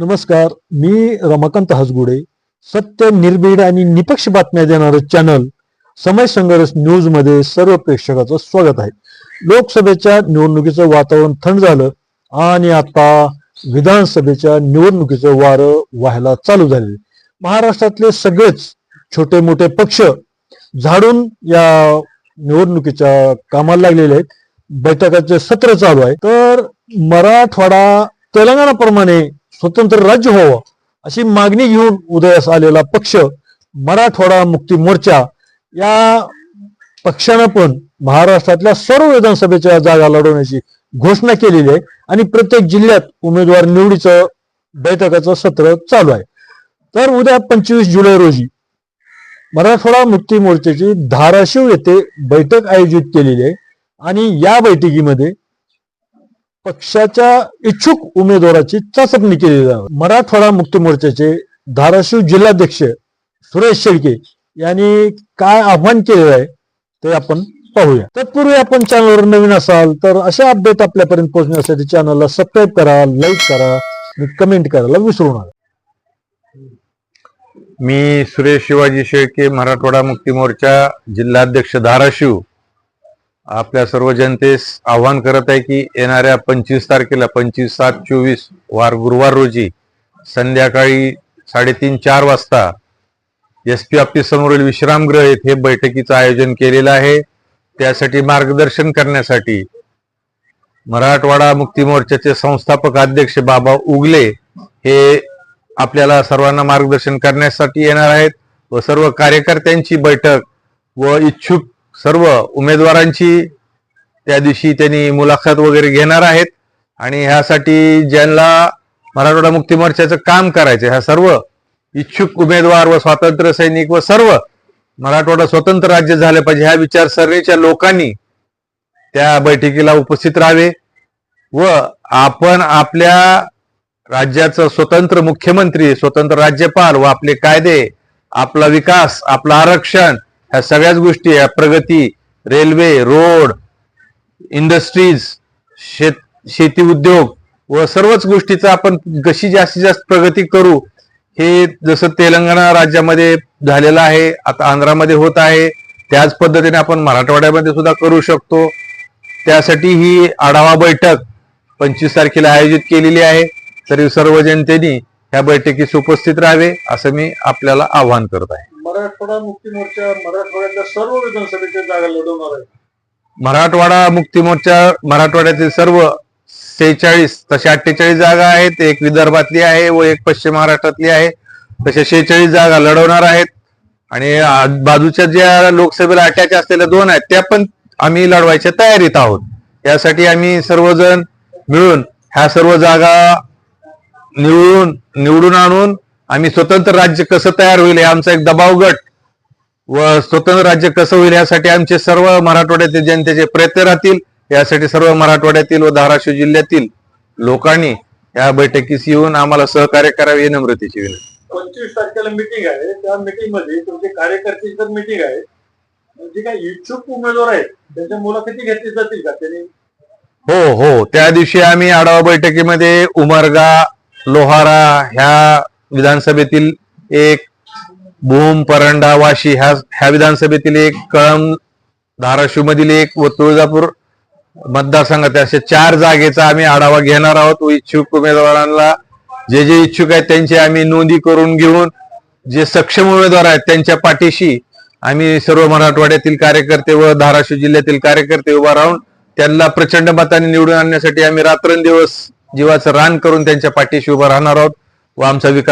नमस्कार मी रमाकांत हसगुडे सत्य निर्भीड आणि निपक्ष बातम्या देणारं चॅनल समय संघर्ष न्यूजमध्ये सर्व प्रेक्षकाचं स्वागत आहे. लोकसभेच्या निवडणुकीचं वातावरण थंड झालं आणि आता विधानसभेच्या निवडणुकीचं वारं व्हायला चालू झाले महाराष्ट्रातले सगळेच छोटे मोठे पक्ष झाडून या निवडणुकीच्या कामाला लागलेले आहेत. बैठकाचे सत्र चालू आहे. तर मराठवाडा तेलंगणाप्रमाणे स्वतंत्र राज्य व्हावं अशी मागणी घेऊन उदयास आलेला पक्ष मराठवाडा मुक्ती मोर्चा या पक्षानं पण महाराष्ट्रातल्या सर्व विधानसभेच्या जागा लढवण्याची घोषणा केलेली आहे. आणि प्रत्येक जिल्ह्यात उमेदवार निवडीचं बैठकाचं सत्र चालू आहे. तर उद्या पंचवीस जुलै रोजी मराठवाडा मुक्ती मोर्चाची धाराशिव येथे बैठक आयोजित केलेली आहे. आणि या बैठकीमध्ये पक्षाच्या इच्छुक उमेदवाराची चाचपणी केली जावी मराठवाडा मुक्ती मोर्चाचे धाराशिव जिल्हाध्यक्ष सुरेश शेळके यांनी काय आव्हान केलेलं आहे ते आपण पाहूया. तत्पूर्वी आपण चॅनलवर नवीन असाल तर अशा अपडेट आपल्यापर्यंत पोहोचण्यासाठी चॅनलला सबस्क्राईब करा लाईक करा आणि कमेंट करायला विसरू नका. मी सुरेश शिवाजी शेळके मराठवाडा मुक्ती मोर्चा जिल्हाध्यक्ष धाराशिव. आपल्या सर्व जनतेस आव्हान करत आहे की येणाऱ्या पंचवीस तारखेला पंचवीस सात चोवीस वार गुरुवार रोजी संध्याकाळी साडेतीन चार वाजता एस पी ऑफिस समोरील विश्रामगृह येथे बैठकीचं आयोजन केलेलं आहे. त्यासाठी मार्गदर्शन करण्यासाठी मराठवाडा मुक्ती मोर्चाचे संस्थापक अध्यक्ष बाबा उगले हे आपल्याला सर्वांना मार्गदर्शन करण्यासाठी येणार आहेत व सर्व कार्यकर्त्यांची बैठक व इच्छुक सर्व उमेदवारांची त्या दिवशी त्यांनी मुलाखत वगैरे घेणार आहेत. आणि ह्यासाठी ज्यांना मराठवाडा मुक्ती मोर्चाचं काम करायचं ह्या सर्व इच्छुक उमेदवार व स्वातंत्र्य सैनिक व सर्व मराठवाडा स्वतंत्र राज्य झाले पाहिजे ह्या विचारसरणीच्या लोकांनी त्या बैठकीला उपस्थित राहावे व आपण आपल्या राज्याचं स्वतंत्र मुख्यमंत्री स्वतंत्र राज्यपाल व आपले कायदे आपला विकास आपलं आरक्षण ह्या सगळ्याच गोष्टी या प्रगती रेल्वे रोड इंडस्ट्रीज शेत शेती उद्योग व सर्वच गोष्टीचा आपण कशी जास्तीत जास्त प्रगती करू हे जसं तेलंगणा राज्यामध्ये झालेलं आहे आता आंध्रामध्ये होत आहे त्याच पद्धतीने आपण मराठवाड्यामध्ये सुद्धा करू शकतो. त्यासाठी ही आढावा बैठक पंचवीस तारखेला आयोजित केलेली आहे. तरी सर्व जनतेने या बैठकीस उपस्थित राहावे असं मी आपल्याला आवाहन करत आहे. मराठवाडा मुक्ती मोर्चा मराठवाड्यातल्या सर्व विधानसभेच्या जागा लढवणार आहे. मराठवाडा मुक्ती मोर्चा मराठवाड्यातील सर्व सेहेचाळीस तसे अठ्ठेचाळीस जागा आहेत. एक विदर्भातली आहे व एक पश्चिम महाराष्ट्रातली आहे. तसे शेहेचाळीस जागा लढवणार आहेत. आणि बाजूच्या ज्या लोकसभेला अटॅच असलेल्या दोन आहेत त्या पण आम्ही लढवायच्या तयारीत आहोत. यासाठी आम्ही सर्वजण मिळून ह्या सर्व जागा निवडून निवडून आणून आम्ही स्वतंत्र राज्य कसं तयार होईल हे आमचा एक दबाव गट व स्वतंत्र राज्य कसं होईल यासाठी आमचे सर्व मराठवाड्यातील जनतेचे प्रयत्न राहतील. यासाठी सर्व मराठवाड्यातील व धाराशिव जिल्ह्यातील लोकांनी या बैठकीस येऊन आम्हाला सहकार्य करावे ही नम्रतेची विनंती. पंचवीस तारखेला मिटिंग आहे. त्या मिटिंगमध्ये तुमचे कार्यकर्ते तर मिटिंग आहे. जे काही इच्छुक उमेदवार आहेत त्यांच्या मुलाखती घेतली जातील का त्यांनी? हो हो. त्या दिवशी आम्ही आढावा बैठकीमध्ये उमरगा लोहारा ह्या विधानसभेतील एक भूम परंडा वाशी ह्या ह्या विधानसभेतील एक कळम धाराशिव मधील एक व तुळजापूर मतदारसंघात अशा चार जागेचा आम्ही आढावा घेणार आहोत. व इच्छुक उमेदवारांना जे जे इच्छुक आहेत त्यांची आम्ही नोंदी करून घेऊन जे सक्षम उमेदवार आहेत त्यांच्या पाठीशी आम्ही सर्व मराठवाड्यातील कार्यकर्ते व धाराशिव जिल्ह्यातील कार्यकर्ते उभा राहून त्यांना प्रचंड मताने निवडून आणण्यासाठी आम्ही रात्रंदिवस जीवाचं रान करून त्यांच्या पाठीशी उभा राहणार आहोत. व आमचा विकास